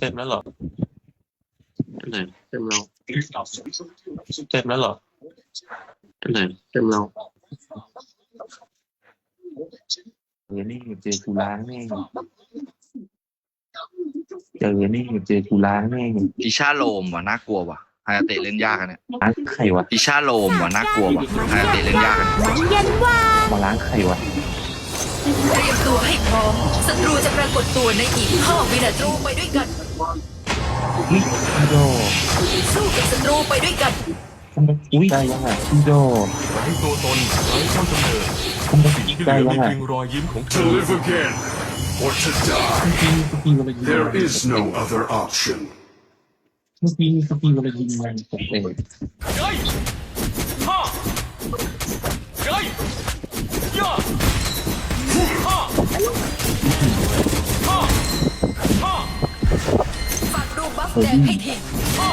เต็มแล้วเหรอไหนเต็มเราเต็มแล้วเหรอไหนเต็มเราเจอนี่เจอกูล้างแม่งเจอนี่เจอกูล้างแม่งดิชาโลมว่ะน่ากลัวว่ะฮายาเตะเล่นยากอะเนี่ยล้างใครวะดิชาโลมว่ะน่ากลัวว่ะฮายาเตะเล่นยากอะเนี่ยมันเย็นว่ามาล้างใครวะ เตรียมตัวให้พร้อมศัตรูจะปรากฏตัวในอีก5วินาทีไปด้วยกันโดสู้กับศัตรูไปด้วยกันอุ้ยได้ยังไงโดไร้ตัวตนไร้ต้นกำเนิดทำไมสิ่งที่เหได้ลือยัมีงไงเพียงรอยยิ้มของเธ To อ live again or to die. เมื่อกี้สกีวันยิง There is no other option. เมื่อกี้สกีวันยิงมันผมเองเฮ้ยฮ่าเฮ้ยย่า แดงให้ทีฮ่า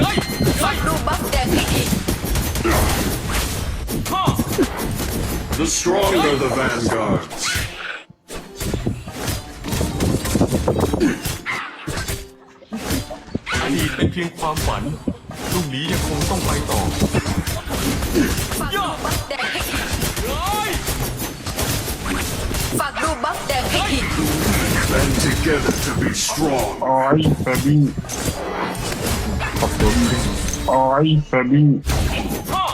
เฮ้ยฝากดูบัฟแดงให้ทีฮ่า The stronger the vanguards. อดีตเป็นเพียงความฝันพรุ่งนี้ยังคงต้องไปต่อฝากดูบัฟแดงให้ทีเฮ้ยฝากดูบัฟแดงให้ที Band together to be strong. โอ้ยเฟรดี้ขอบคุณโอ้ยเฟรดี้ฮ่า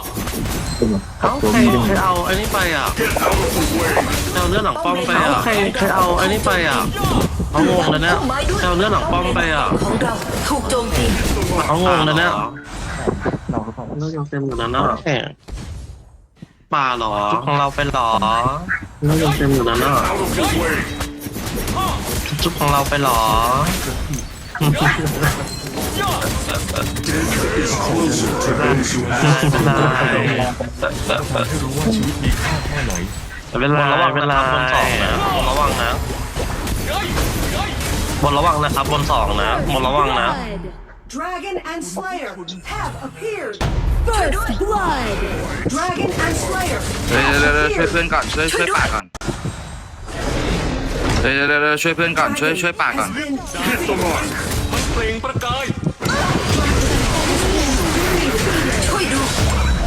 เป็นไงขอบเอ้าคุณใครด้วยใครเอาอันนี้ไปอะ Get out of the way. เอาเนื้อหนังป้อมไปอะใครใครเอาอันนี้ไปอะเอางงแล้วเนี่ยเอาเนื้อหนังป้อมไปอะของเราถูกโจมตีเอางงแล้วเนี่ยเราก็ต้องเนื้อยังเต็มอยู่นะเนาะแข่ป่าหรอของเราเป็นหรอเนื้อยังเต็มอยู่นะเนาะ Out of the way. จุกของเราไปหรอ Is closer to those who ไม่เป็นไรให้รู้ว่าชีวิตมีค่าแค่ไหน ไม่เป็นไรไม่เป็นไรบนสองนะบนระวังนะเฮ้ยเฮ้ยบนระวังนะครับบนสองนะบนระวังนะ Dragon and Slayer have appeared. First blood Dragon and Slayer เฮ้ย have เดี๋ยวเดี๋ยวช่วย appeared. เพื่อนก่อนช่วยช่วยป่าก่อน เดี๋ยวเดี๋ยวเดี๋ยวช่วยเพื่อนก่อนช่วยช่วยป่าก่อน Has been hit the mark. มันเปล่งประกายช่วยดู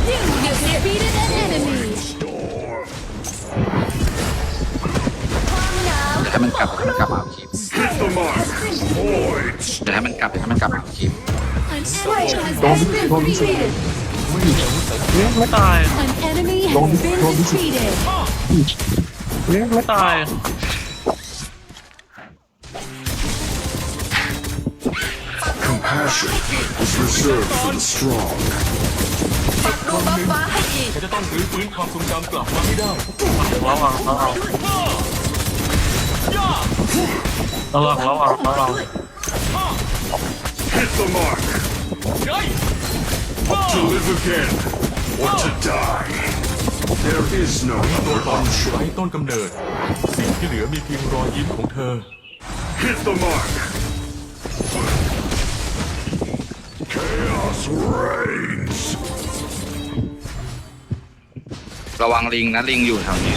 You have defeated an enemy เดี๋ยวให้มันกลับเดี๋ยวให้มันกลับมาเอาคลิป Hit the mark. Void. เดี๋ยวให้มันกลับเดี๋ยวให้มันกลับมาเอาคลิป An enemy has been defeated ไม่ตาย An enemy has been defeated ไม่ตาย passion is reserved for the strong. ฝากดูบัฟฟ้าให้ทีก ฉันจะต้องรื้อฟื้นความทรงจำกลับมาให้ได้ระวังระวังย่าระวังระวังระวัง Hit the mark. เฮ้ย To live again or to die. There is no ตัว other ตน option. ไร้ต้นกำเนิด สิ่งที่เหลือมีเพียงรอยยิ้มของเธอ Hit the mark. Chaos reigns. ระวังลิงนะลิงอยู่แถวนี้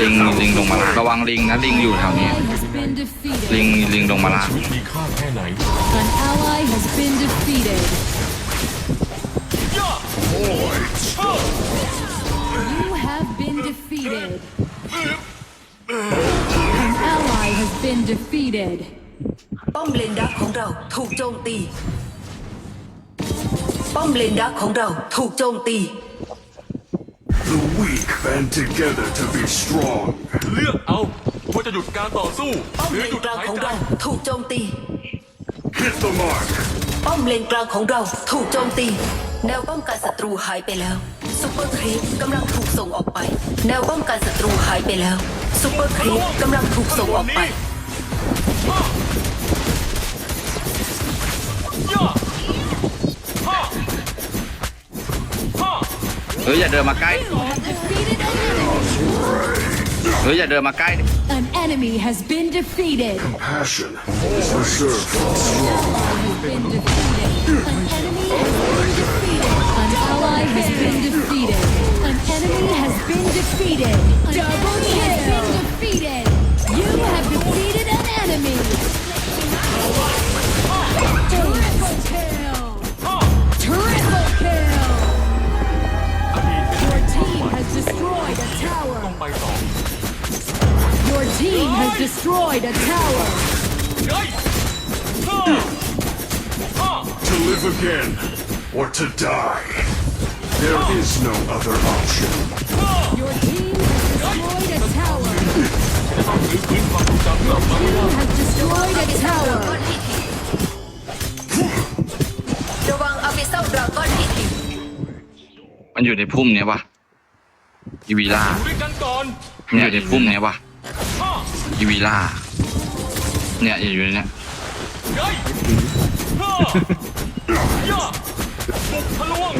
ลิงลิงลงมาล่างระวังลิงนะลิงอยู่แถวนี้ has been defeated ลิงลิงลงมาล่างชีวิตมีค่าแค่ไหน An ally has been defeated ย่า You have been defeated An ally has been defeated ป้อมเลนดักของเราถูกโจมตี ป้อมเลนดักของเราถูกโจมตี The weak band together to be strong. เลือกเอาว่าจะหยุดการต่อสู้ ป้อมหรืเลอนหยุดกลางหายของใจเราถูกโจมตี Hit the mark. ป้อมเลนกลางของเราถูกโจมตี แนวป้องกันศัตรูหายไปแล้วซูเปอร์ครีปกำลังถูกส่งออกไป แนวป้องกันศัตรูหายไปแล้วซูเปอร์ครีปกำลังถูกส่งออกไป ย่า ฮ้ยอย่าเดินมาใกล้ You have defeated an enemy เฮ้ยอย่าเดินมาใกล้ดิ An enemy has been defeated Compassion is reserved for the strong. been defeated. An enemy has been defeated. Destroyed a tower. เฮ้ยฮ่าฮ่า To live again or to die. There is no other option. Your team has destroyed a tower. จะต้องรื้อฟื้นความทรงจำกลับมาให้ได้ Team has destroyed a tower. ระวังอาบิเซลดราก้อนพีทีมันอยู่ในพุ่มเนี้ยปะอีวีล่าอยู่ด้วยกันก่อน มันอยู่ในพุ่มเนี้ยปะฮ่า อีวีล่า เนี่ยอยู่ในเนี้ยเฮ้ยฮ่าย่าบุกทะลวง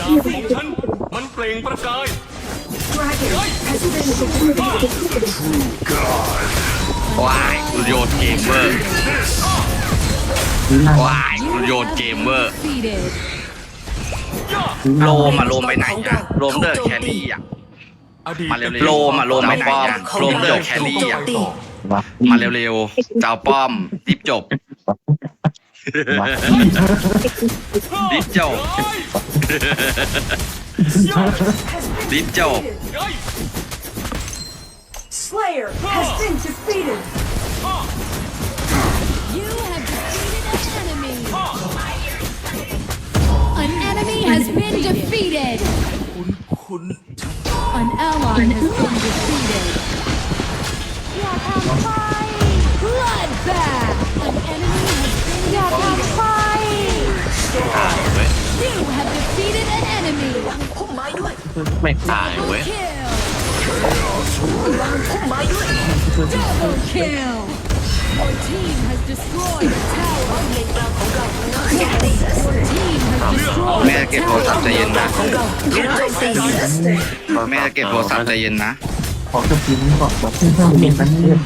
ดาบของฉัน มันเปล่งประกาย ว้ายกูโยนเกมเมอร์ว้ายกูโยนเกมเมอร์ Defeated. โลมอะโลมไปไหนอะโลมเดอร์แครี่อะ มาเร็วๆโลมอะโลมไปไหนอะโลมเดอร์แครี่อะ มาเร็วๆเจ้าป้อมรีบจบรีบจบ Deep Joe. Slayer has been defeated. You have defeated an enemy. An enemy has been defeated. An ally has been defeated. โจมตี Your team has destroyed แม่ a เก็บโทรศัพท์ใจ tower. เย็นนะของเราถูกโจมตีแม่เก็บโทรศัพท์ใจเย็นนะ ขอจบเกมนี้ก่อนแบบที่ห้ามเรียนนั้นเนี่ย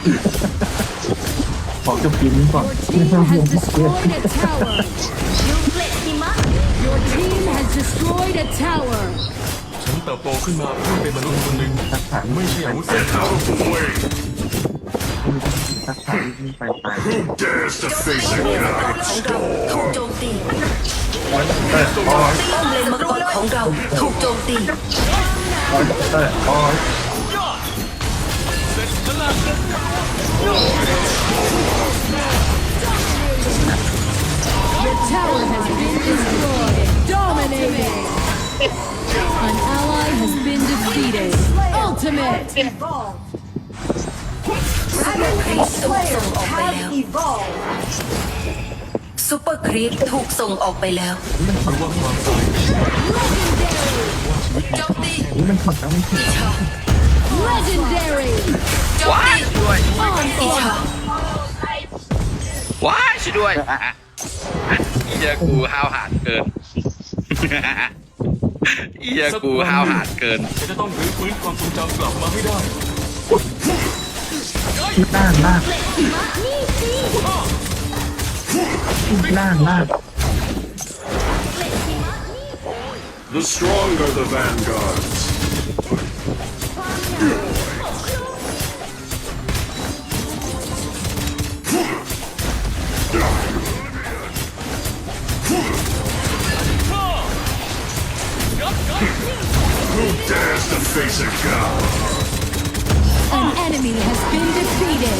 ขอจบเกมนี้ก่อน Your ที่ team ห้ามเรียน has นั้นเนี่ย destroyed a tower. ยูเกลหิมะ Your team has destroyed a tower. ฉันเติบโตขึ้นมาเพื่อเป็นมนุษย์คนหนึ่งไม่ใช่อาวุธเสร็จ Get out of the way. ทักษะนี่ไปไป Who dares to face a ป้อมเลนมังก god? รของเราถูกโจมตี Hit the mark. ป้อมเลนมังกรของเราถูกโจมตีเอออ๋อย่าเสร็จ ฉันละ The tower has been destroyed. Dominating. An ally has been defeated. Ultimate. Evolved. Dragon and Slayer have evolved. ซูเปอร์ครีปถูกส่งออกไปแล้วเพราะว่าความตายเป็นโจมตีนี่มันผิดแล้วไม่ผิดอิชา Legendary. โจมตีด้วยอิชาว้ายช่วยด้วยอีเหี้ยกูห้าวหาญเกินอี เหี้ยกูห้าวหาญเกินฉันจะต้องรื้อฟื้นความทรงจำกลับมาให้ได้ ล่างล่างล่างล่าง The stronger the vanguards. Who dares to face a god? An enemy has been defeated.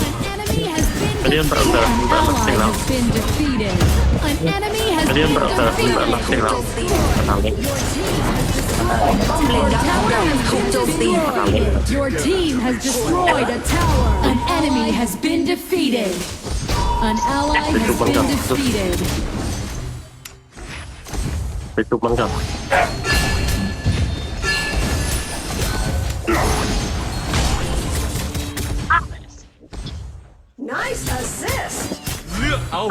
An enemy has been Kalian defeated. berapa? An Berapa ally sih, Lau? has been defeated. An enemy has Kalian been berapa? Berapa sih defeated. Lau? Kenal nih. ป้อมเลนดักของเราถูกโจมตี Your team has destroyed a tower. An enemy has been defeated. An ally has been defeated. ไปจุบมันก่อน Nice assist. เลือกเอา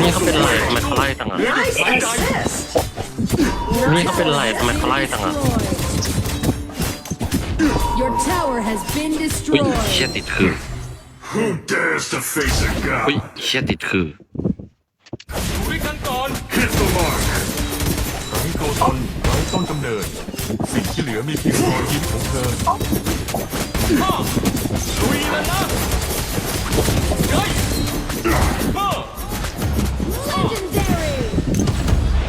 นี่เขาเป็นไรทำไมเขาไล่จังอะ Nice assist. นี่เขาเป็นไรทำไมเขาไล่จังอะ Your tower has been อุ้ยเชี่ย destroyed. ติดคือ Who dares to face a อุ้ย god? เชี่ยติดคือ อยู่ด้วยกันก่อน Hit the mark. คนไร้ต้นกำเนิด สิ่งที่เหลือมีเพียงรอยยิ้มของเธอข้าลุยแล้วนะเฮ้ยเฮ้อ Legendary!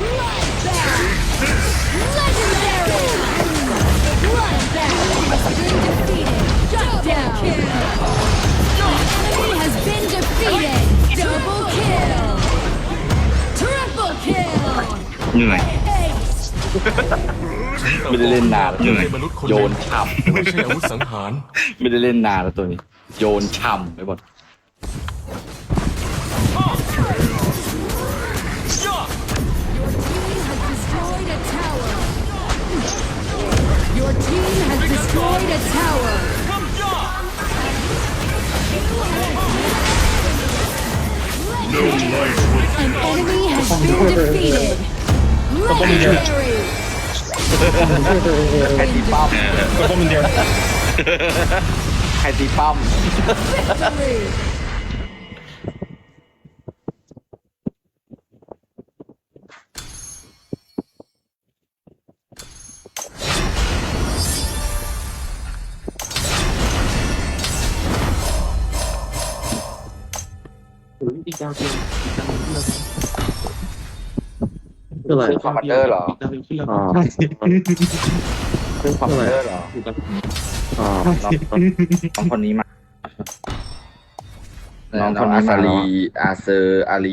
Bloodbath! Legendary! Bloodbath has been defeated! Shut down! Enemy has been defeated! Double kill! Triple kill! เหนื่อย ไม่ได้เล่นนานเหนื่อยมนุษย์คนหโยนึ่นงฉ่ไม่ใช่อาวุธสังหารำไม่ได้เล่นนานแล้วตัวนี้ โยนฉ่ำไปหมดย่า Your team ใครตีป้อมก็ต้องเป็นเดียวใครตีป้อมอีกดาวเดียวอีกดาวเดียว เท่าไหร่คอมมานเดอร์เหรออีกดาวเดียวที่เราอ๋อเรื่องความเชื่อเหรออยู่กับอ๋อน้องน้องคนนี้มา น้องคนนี้มา อาซารีอาเซอร์อารี